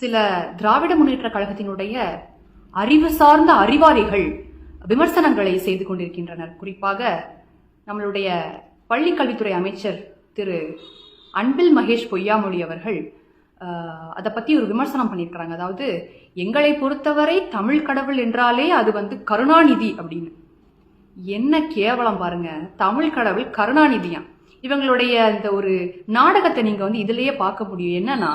சில திராவிட முன்னேற்ற கழகத்தினுடைய அறிவு சார்ந்த அறிவாளிகள் விமர்சனங்களை செய்து கொண்டிருக்கின்றனர். குறிப்பாக நம்மளுடைய பள்ளி கல்வித்துறை அமைச்சர் திரு அன்பில் மகேஷ் பொய்யாமொழி அவர்கள் அதை பற்றி ஒரு விமர்சனம் பண்ணியிருக்கிறாங்க. அதாவது எங்களை பொறுத்தவரை தமிழ் கடவுள் என்றாலே அது வந்து கருணாநிதி அப்படின்னு. என்ன கேவலம் பாருங்க. தமிழ் கடவுள் கருணாநிதியாம். இவங்களுடைய இந்த ஒரு நாடகத்தை நீங்கள் வந்து இதுலேயே பார்க்க முடியும். என்னன்னா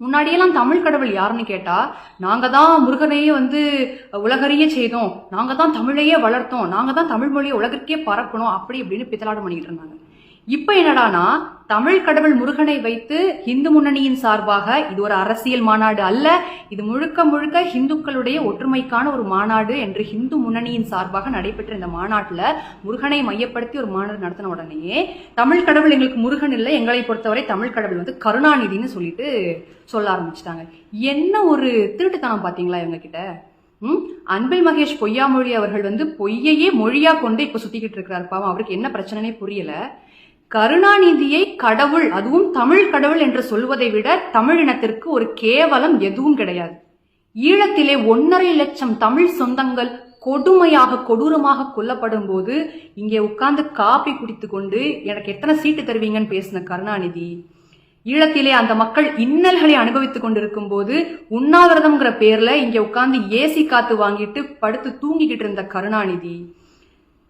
முன்னாடியெல்லாம் தமிழ் கடவுள் யாருன்னு கேட்டா நாங்க தான் முருகனையே வந்து உலகறிய செய்தோம். நாங்க தான் தமிழையே வளர்த்தோம். நாங்க தான் தமிழ் மொழியை உலகிற்கே பறக்கணும் அப்படி இப்படின்னு பித்தலாடம் பண்ணிக்கிட்டு இருந்தாங்க. இப்ப என்னடானா தமிழ் கடவுள் முருகனை வைத்து இந்து முன்னணியின் சார்பாக இது ஒரு அரசியல் மாநாடு அல்ல இது முழுக்க முழுக்க இந்துக்களுடைய ஒற்றுமைக்கான ஒரு மாநாடு என்று இந்து முன்னணியின் சார்பாக நடைபெற்ற இந்த மாநாட்டில் முருகனை மையப்படுத்தி ஒரு மாநாடு நடத்தின உடனேயே தமிழ் கடவுள் எங்களுக்கு முருகன் இல்லை எங்களை பொறுத்தவரை தமிழ் கடவுள் வந்து கருணாநிதின்னு சொல்லிட்டு சொல்ல ஆரம்பிச்சிட்டாங்க. என்ன ஒரு திருட்டுத்தனம் பார்த்தீங்களா இவங்க கிட்ட அன்பில் மகேஷ் பொய்யாமொழி அவர்கள் வந்து பொய்யையே மொழியா கொண்டு இப்ப சுத்திக்கிட்டு இருக்கிறாரு. பாவம் அவருக்கு என்ன பிரச்சனைனே புரியல. கருணாநிதியை கடவுள் அதுவும் தமிழ் கடவுள் என்று சொல்வதை விட தமிழினத்திற்கு ஒரு கேவலம் எதுவும் கிடையாது. ஈழத்திலே ஒன்னரை லட்சம் தமிழ் சொந்தங்கள் கொடுமையாக கொடூரமாக கொல்லப்படும் போது இங்கே உட்கார்ந்து காப்பி குடித்து கொண்டு எனக்கு எத்தனை சீட்டு தருவீங்கன்னு பேசின கருணாநிதி ஈழத்திலே அந்த மக்கள் இன்னல்களை அனுபவித்துக் கொண்டிருக்கும் போது உண்ணாவிரதம்ங்கிற பேர்ல இங்க உட்கார்ந்து ஏசி காத்து வாங்கிட்டு படுத்து தூங்கிக்கிட்டு இருந்த கருணாநிதி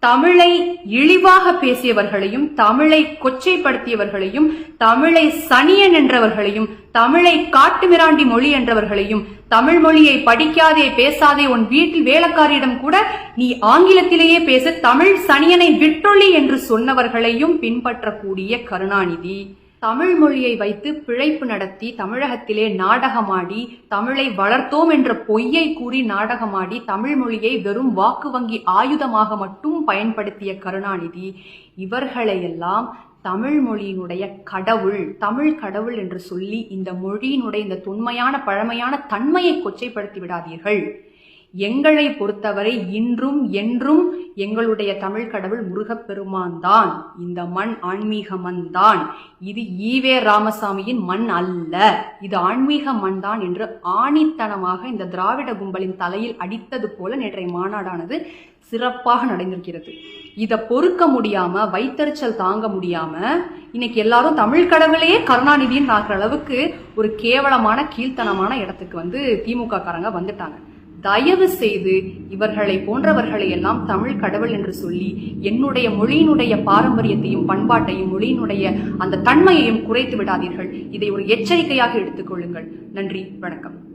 தமிழை இழிவாக பேசியவர்களையும் தமிழை கொச்சைப்படுத்தியவர்களையும் தமிழை சனியன் என்றவர்களையும் தமிழை காட்டுமிராண்டி மொழி என்றவர்களையும் தமிழ் மொழியை படிக்காதே பேசாதே உன் வீட்டில் வேலைக்காரியிடம் கூட நீ ஆங்கிலத்திலேயே பேச தமிழ் சனியனை விட்டொழி என்று சொன்னவர்களையும் பின்பற்றக்கூடிய கருணாநிதி. தமிழ் மொழியை வைத்து பிழைப்பு நடத்தி தமிழகத்திலே நாடகமாடி தமிழை வளர்த்தோம் என்ற பொய்யை கூறி நாடகமாடி தமிழ் மொழியை வெறும் வாக்கு வங்கி ஆயுதமாக மட்டும் பயன்படுத்திய கருணாநிதி இவர்களையெல்லாம் தமிழ் மொழியினுடைய கடவுள் தமிழ் கடவுள் என்று சொல்லி இந்த மொழியினுடைய இந்த தொன்மையான பழமையான தன்மையை கொச்சைப்படுத்தி விடாதீர்கள். எங்களை பொறுத்தவரை இன்றும் என்றும் எங்களுடைய தமிழ் கடவுள் முருகப்பெருமான் தான் இந்த மண் ஆன்மீக மண் தான் இது ஈவே ராமசாமியின் மண் அல்ல. இது ஆன்மீக மண் தான் என்று ஆணித்தனமாக இந்த திராவிட கும்பலின் தலையில் அடித்தது போல நேற்றைய மாநாடானது சிறப்பாக நடந்திருக்கிறது. இதை பொறுக்க முடியாம வைத்தறிச்சல் தாங்க முடியாம இன்னைக்கு எல்லாரும் தமிழ் கடவுளையே கருணாநிதின்னு பார்க்குற அளவுக்கு ஒரு கேவலமான கீழ்த்தனமான இடத்துக்கு வந்து திமுக காரங்க வந்துட்டாங்க. தயவு செய்து இவர்களை போன்றவர்களை எல்லாம் தமிழ் கடவுள் என்று சொல்லி என்னுடைய மொழியினுடைய பாரம்பரியத்தையும் பண்பாட்டையும் மொழியினுடைய அந்த தன்மையையும் குறைத்து விடாதீர்கள். இதை ஒரு எச்சரிக்கையாக எடுத்துக்கொள்ளுங்கள் நன்றி வணக்கம்.